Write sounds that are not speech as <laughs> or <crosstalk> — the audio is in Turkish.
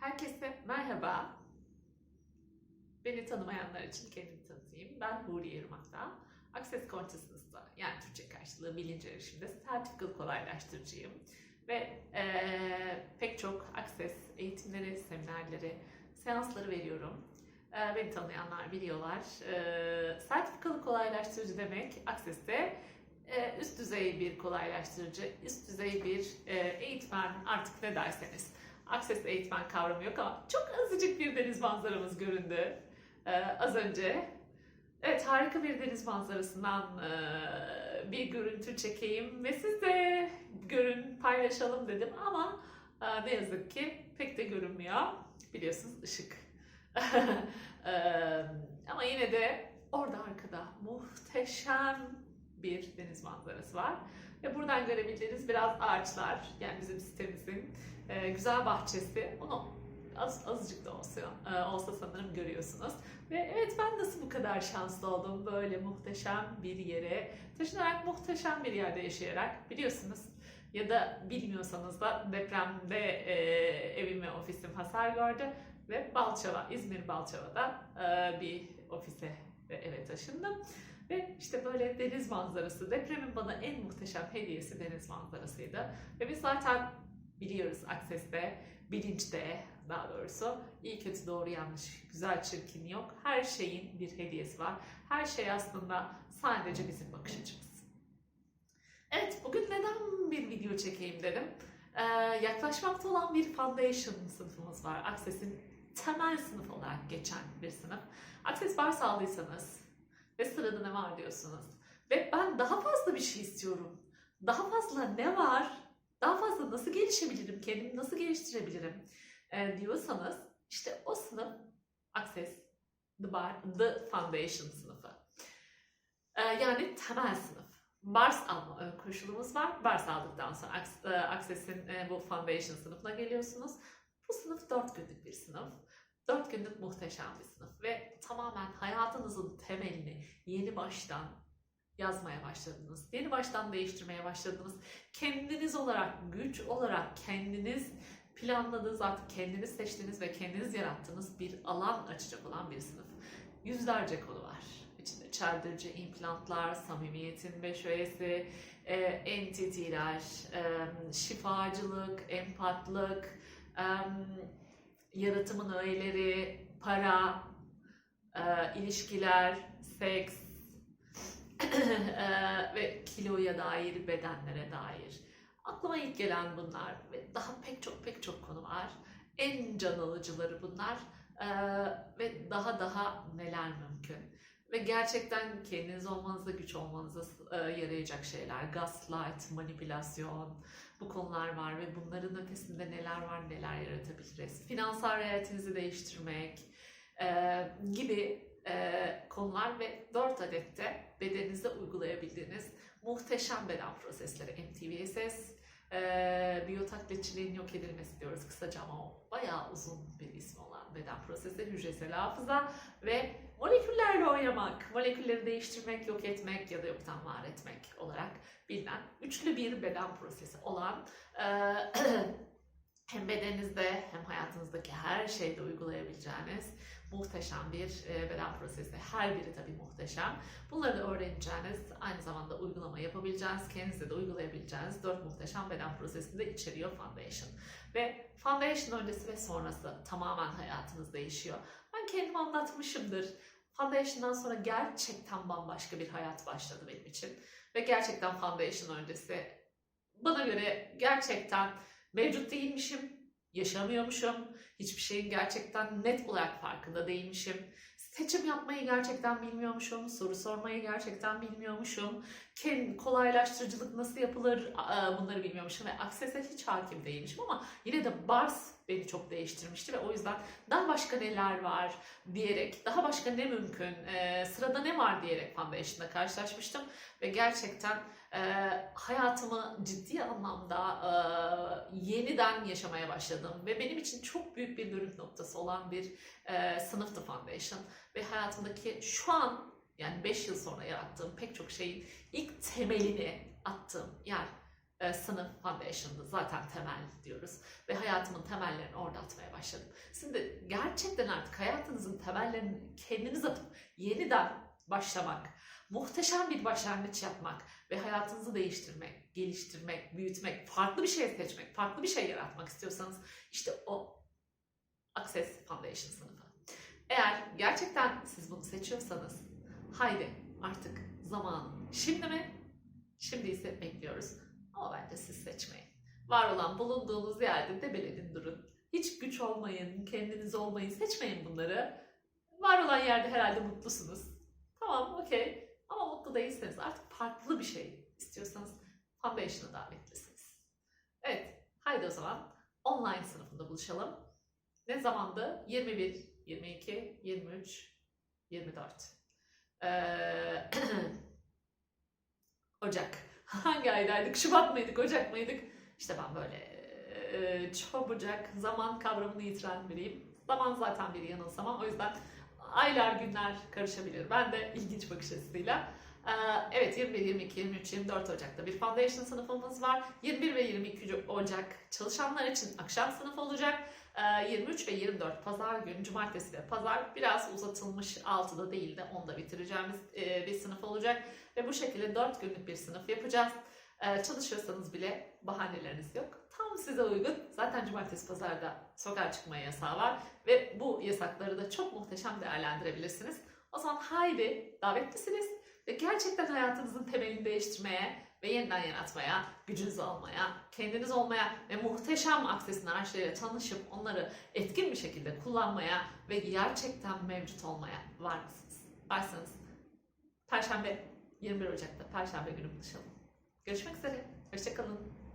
Herkese merhaba. Beni tanımayanlar için kendimi tanıtayım. Ben Huriye Irmak'ta. Access Consciousness'ta yani Türkçe karşılığı bilinç erişimde Certifical kolaylaştırıcıyım. Ve eee, pek çok Access eğitimleri, seminerleri, seansları veriyorum. Eee, beni tanıyanlar biliyorlar. Eee Certifical kolaylaştırıcı demek Access'te eee, üst düzey bir kolaylaştırıcı, üst düzey bir eee, eğitmen artık ne derseniz. Access eğitmen kavramı yok ama çok azıcık bir deniz manzaramız göründü ee, az önce. Evet harika bir deniz manzarasından e, bir görüntü çekeyim ve siz de görün paylaşalım dedim ama e, ne yazık ki pek de görünmüyor. Biliyorsunuz ışık. Ee, <laughs> ama yine de orada arkada muhteşem bir deniz manzarası var. Ve buradan görebildiğiniz biraz ağaçlar, yani bizim sitemizin e, güzel bahçesi. Onu az, azıcık da olsa, e, olsa sanırım görüyorsunuz. Ve evet ben nasıl bu kadar şanslı oldum böyle muhteşem bir yere taşınarak muhteşem bir yerde yaşayarak biliyorsunuz ya da bilmiyorsanız da depremde e, evim ve ofisim hasar gördü ve Balçova, İzmir Balçova'da e, bir ofise ve eve taşındım. Ve işte böyle deniz manzarası, depremin bana en muhteşem hediyesi deniz manzarasıydı. Ve biz zaten biliyoruz Akses'te, bilinçte daha doğrusu iyi kötü doğru yanlış, güzel çirkin yok. Her şeyin bir hediyesi var. Her şey aslında sadece bizim bakış açımız. Evet bugün neden bir video çekeyim dedim. Ee, yaklaşmakta olan bir foundation sınıfımız var. Access'in temel sınıf olarak geçen bir sınıf. Access bar sağlıysanız ve sırada ne var diyorsunuz. Ve ben daha fazla bir şey istiyorum. Daha fazla ne var? Daha fazla nasıl gelişebilirim? Kendimi nasıl geliştirebilirim? e, diyorsanız işte o sınıf Access The Bar, The Foundation sınıfı. E, yani temel sınıf. Bars alma e, koşulumuz var. Bars aldıktan sonra e, Access'in e, bu Foundation sınıfına geliyorsunuz. Bu sınıf 4 günlük bir sınıf. 4 günlük muhteşem bir sınıf ve tamamen hayatınızın temelini yeni baştan yazmaya başladınız. Yeni baştan değiştirmeye başladınız. Kendiniz olarak, güç olarak kendiniz planladığınız artık kendiniz seçtiğiniz ve kendiniz yarattığınız bir alan açacak olan bir sınıf. Yüzlerce konu var. İçinde çeldirici implantlar, samimiyetin beş öğesi, e, entitiler, e, şifacılık, empatlık, e, yaratımın öğeleri, para, e, ilişkiler, seks <clears throat> e, ve kiloya dair, bedenlere dair. Aklıma ilk gelen bunlar ve daha pek çok pek çok konu var. En can alıcıları bunlar Ee, ve daha daha neler mümkün. Ve gerçekten kendiniz olmanıza, güç olmanıza e, yarayacak şeyler. Gaslight, manipülasyon, bu konular var ve bunların ötesinde neler var, neler yaratabiliriz. Finansal hayatınızı değiştirmek e, gibi e, konular ve 4 adette bedeninizde uygulayabildiğiniz muhteşem beden prosesleri MTVSS, e, biyotaklitçiliğin yok edilmesi diyoruz. Kısaca ama o bayağı uzun bir ismi olan beden prosesi, hücresel hafıza ve moleküllerle oynamak, molekülleri değiştirmek, yok etmek ya da yoktan var etmek olarak bilinen üçlü bir beden prosesi olan e, <clears throat> hem bedeninizde hem hayatınızdaki her şeyde uygulayabileceğiniz muhteşem bir e, beden prosesi. Her biri tabii muhteşem. Bunları öğreneceğiniz, aynı zamanda uygulama yapabileceğiniz, kendinizde de uygulayabileceğiniz dört muhteşem beden prosesini de içeriyor Foundation. Ve Foundation öncesi ve sonrası tamamen hayatınız değişiyor. Ben kendim anlatmışımdır. Foundation'dan sonra gerçekten bambaşka bir hayat başladı benim için. Ve gerçekten Foundation öncesi bana göre gerçekten mevcut değilmişim, yaşamıyormuşum, hiçbir şeyin gerçekten net olarak farkında değilmişim. Seçim yapmayı gerçekten bilmiyormuşum, soru sormayı gerçekten bilmiyormuşum. Kendi kolaylaştırıcılık nasıl yapılır bunları bilmiyormuşum ve Access'e hiç hakim değilmişim ama yine de Bars beni çok değiştirmişti ve o yüzden daha başka neler var diyerek, daha başka ne mümkün, e, sırada ne var diyerek Foundation'da karşılaşmıştım ve gerçekten e, hayatımı ciddi anlamda e, yeniden yaşamaya başladım ve benim için çok büyük bir dönüm noktası olan bir e, sınıftı Foundation ve hayatımdaki şu an yani 5 yıl sonra yarattığım pek çok şeyin ilk temelini attığım yer e, sınıf foundation'dı zaten temel diyoruz ve hayatımın temellerini orada atmaya başladım. Şimdi gerçekten artık hayatınızın temellerini kendiniz atıp yeniden başlamak, muhteşem bir başlangıç yapmak ve hayatınızı değiştirmek, geliştirmek, büyütmek, farklı bir şey seçmek, farklı bir şey yaratmak istiyorsanız işte o Access Foundation sınıfı. Eğer gerçekten siz bunu seçiyorsanız haydi artık zaman şimdi mi? Şimdi ise bekliyoruz. Ama bence siz seçmeyin. Var olan bulunduğunuz yerde debeledin durun. Hiç güç olmayın, kendiniz olmayın, seçmeyin bunları. Var olan yerde herhalde mutlusunuz. Tamam, okey. Ama mutlu değilseniz artık farklı bir şey istiyorsanız Foundation'a davetlisiniz. Evet, haydi o zaman online sınıfında buluşalım. Ne zamandı? 21, 22, 23, 24. Ee, <clears throat> Ocak. <laughs> Hangi aydaydık? Şubat mıydık, Ocak mıydık? İşte ben böyle e, çabucak zaman kavramını yitiren biriyim. Zaman zaten bir yanılsama. O yüzden aylar, günler karışabilir. Ben de ilginç bakış açısıyla. Ee, Evet 21, 22, 23, 24 Ocak'ta bir foundation sınıfımız var. 21 ve 22 Ocak çalışanlar için akşam sınıfı olacak. Ee, 23 ve 24 pazar günü, cumartesi ve pazar biraz uzatılmış 6'da değil de 10'da bitireceğimiz e, bir sınıf olacak. Ve bu şekilde 4 günlük bir sınıf yapacağız. Ee, Çalışıyorsanız bile bahaneleriniz yok. Tam size uygun. Zaten cumartesi pazarda sokağa çıkma yasağı var. Ve bu yasakları da çok muhteşem değerlendirebilirsiniz. O zaman haydi davetlisiniz ve gerçekten hayatınızın temelini değiştirmeye ve yeniden yaratmaya, gücünüzü almaya, kendiniz olmaya ve muhteşem aksesin araçlarıyla tanışıp onları etkin bir şekilde kullanmaya ve gerçekten mevcut olmaya var mısınız? Varsanız Perşembe 21 Ocak'ta Perşembe günü buluşalım. Görüşmek üzere. Hoşçakalın.